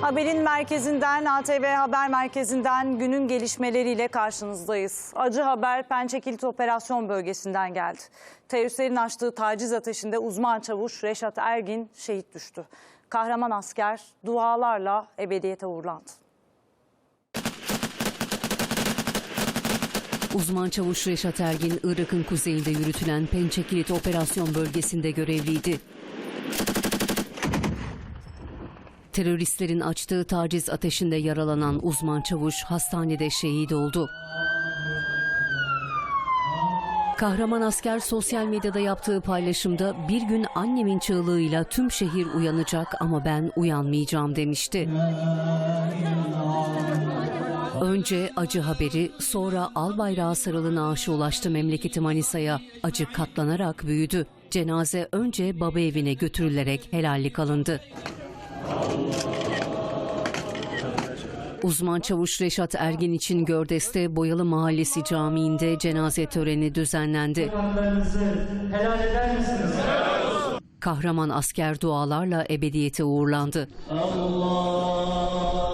Haberin merkezinden, ATV Haber Merkezi'nden günün gelişmeleriyle karşınızdayız. Acı haber Pençekilit Operasyon Bölgesi'nden geldi. Teröristlerin açtığı taciz ateşinde uzman çavuş Reşat Ergin şehit düştü. Kahraman asker dualarla ebediyete uğurlandı. Uzman çavuş Reşat Ergin, Irak'ın kuzeyinde yürütülen Pençekilit operasyon bölgesinde görevliydi. Teröristlerin açtığı taciz ateşinde yaralanan uzman çavuş hastanede şehit oldu. Kahraman asker sosyal medyada yaptığı paylaşımda bir gün annemin çığlığıyla tüm şehir uyanacak ama ben uyanmayacağım demişti. Önce acı haberi, sonra al bayrağı sarılı naaşı ulaştı memleketi Manisa'ya. Acı katlanarak büyüdü. Cenaze önce baba evine götürülerek helallik alındı. Uzman çavuş Reşat Ergin için Gördes'te Boyalı Mahallesi Camii'nde cenaze töreni düzenlendi. helal eder misiniz? Kahraman asker dualarla ebediyete uğurlandı. Allahu